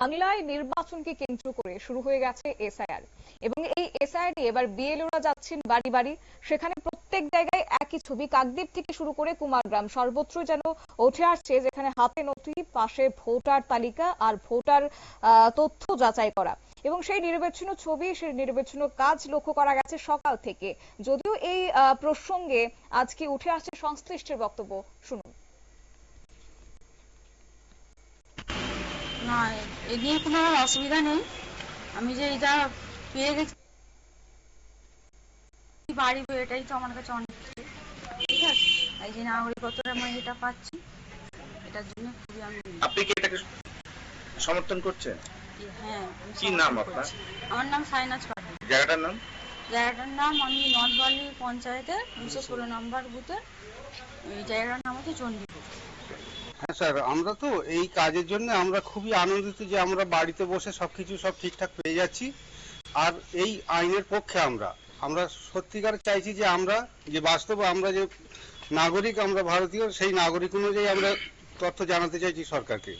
বাংলায় নির্বাচনকে কেন্দ্র করে শুরু হয়ে গেছে এসআইআর। এবং এই এসআইআর নিয়ে এবার বিএলওরা যাচ্ছেন বাড়ি বাড়ি। সেখানে প্রত্যেক জায়গায় একই ছবি। কাকদ্বীপ থেকে শুরু করে কুমারগ্রাম সর্বত্র যেন উঠে আসছে, যেখানে হাতে নথি, পাশে ভোটার তালিকা আর ভোটার তথ্য যাচাই করা। এবং সেই নির্বাচন ছবি, সেই নির্বাচন কাজ লক্ষ্য করা গেছে সকাল থেকে। যদিও এই প্রসঙ্গে আজকে উঠে আসছে সংশ্লিষ্টের বক্তব্য, শুনুন। না এ নিয়ে কোনো অসুবিধা নেই। আমি যে এটা পেয়ে গেছি বাড়ি এটাই তো আমার কাছে অনেক ঠিক আছে? এই যে নাগরিকত্বটা আমি এটা পাচ্ছি এটার জন্য খুবই আমি আপনি কি এটাকে সমর্থন করছেন? হ্যাঁ কি নাম আপনার? আমার নাম সাইনাজ পাঠক জায়গাটার নাম? জায়গাটার নাম আমি নদবালি পঞ্চায়েতের দুশো ষোলো নম্বর বুথে এই জায়গাটার নাম হচ্ছে চণ্ডীপুর। হ্যাঁ স্যার আমরা তো এই কাজের জন্য আমরা খুবই আনন্দিত যে আমরা বাড়িতে বসে সবকিছু সব ঠিকঠাক পেয়ে যাচ্ছি। আর এই আইনের পক্ষে আমরা আমরা সত্যিকার চাইছি যে আমরা যে বাস্তবে আমরা যে নাগরিক আমরা ভারতীয় সেই নাগরিক অনুযায়ী আমরা তথ্য জানাতে চাইছি সরকারকে।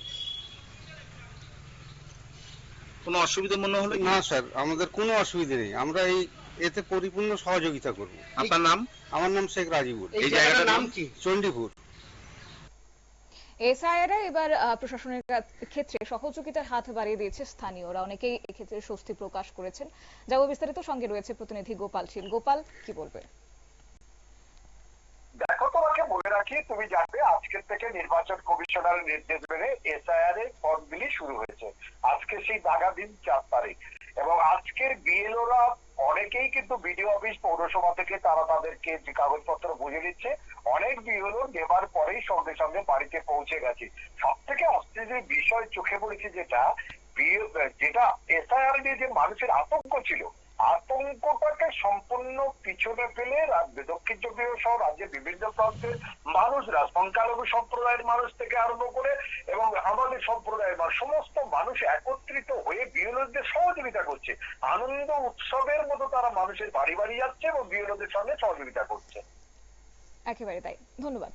কোনো অসুবিধা মনে হলো না স্যার আমাদের কোনো অসুবিধা নেই। আমরা এই এতে পরিপূর্ণ সহযোগিতা করব। আপনার নাম? আমার নাম শেখ রাজিবুল। এই জায়গাটার নাম কি? চণ্ডীপুর। এসআইআর এবার প্রশাসনের ক্ষেত্রে সহযোগিতার হাত বাড়িয়ে দিয়েছে স্থানীয়রা। অনেকেই এক্ষেত্রে স্বস্তি প্রকাশ করেছেন। যাব বিস্তারিত, সঙ্গে রয়েছে প্রতিনিধি গোপাল শীল। গোপাল, কি বলবে দেখো, তোমাকে বলে রাখি, তুমি জানবে, আজকের থেকে নির্বাচন কমিশনারের নির্দেশ মেনে এসআইআর এর ফর্মগুলি শুরু হয়েছে। আজকে সেই দাগা দিন চার তারিখ। এবং আজকের বিএলওরা অনেকেই কিন্তু বিডিও অফিস পৌরসভা থেকে তারা তাদেরকে যে কাগজপত্র বুঝে নিচ্ছে অনেক বিএলও নেবার পরেই সঙ্গে সঙ্গে বাড়িতে পৌঁছে গেছে। সব থেকে আশ্চর্যের বিষয় চোখে পড়েছে যেটা যেটা এসআইআর নিয়ে যে মানুষের আতঙ্ক ছিল, আতঙ্কটাকে সম্পূর্ণ পিছনে ফেলে দক্ষিণ চব্বিশ সহ রাজ্যের বিভিন্ন প্রান্তের মানুষরা, সংখ্যালঘু সম্প্রদায়ের মানুষ থেকে আরম্ভ করে এবং আমাদের সম্প্রদায়ের মানুষ সমস্ত মানুষ একত্রিত হয়ে বিএলওদের সহযোগিতা করছে। আনন্দ উৎসবের মতো তারা মানুষের বাড়ি বাড়ি যাচ্ছে এবং বিএলওদের সঙ্গে সহযোগিতা করছে। একেবারে তাই। ধন্যবাদ।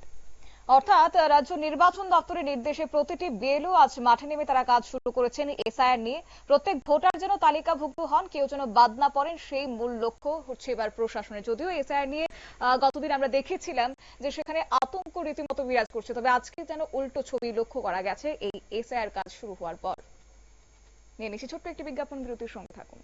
অর্থাৎ রাজ্য নির্বাচন দপ্তরের নির্দেশে প্রতিটি বিএলও আজ মাঠে নেমে তারা কাজ শুরু করেছেন এসআইআর নিয়ে। প্রত্যেক ভোটার যেন তালিকাভুক্ত হন, কেউ যেন বাদ না পড়েন, সেই মূল লক্ষ্য হচ্ছে এবার প্রশাসনের যদিও এসআইআর নিয়ে গতদিন আমরা দেখেছিলাম যে সেখানে আতঙ্ক রীতিমতো বিরাজ করছে, তবে আজকে যেন উল্টো ছবি লক্ষ্য করা গেছে, এই এসআইআর কাজ শুরু হওয়ার পর। নিয়ে নিচ্ছি ছোট্ট একটি বিজ্ঞাপন বিরতির সঙ্গে থাকুন।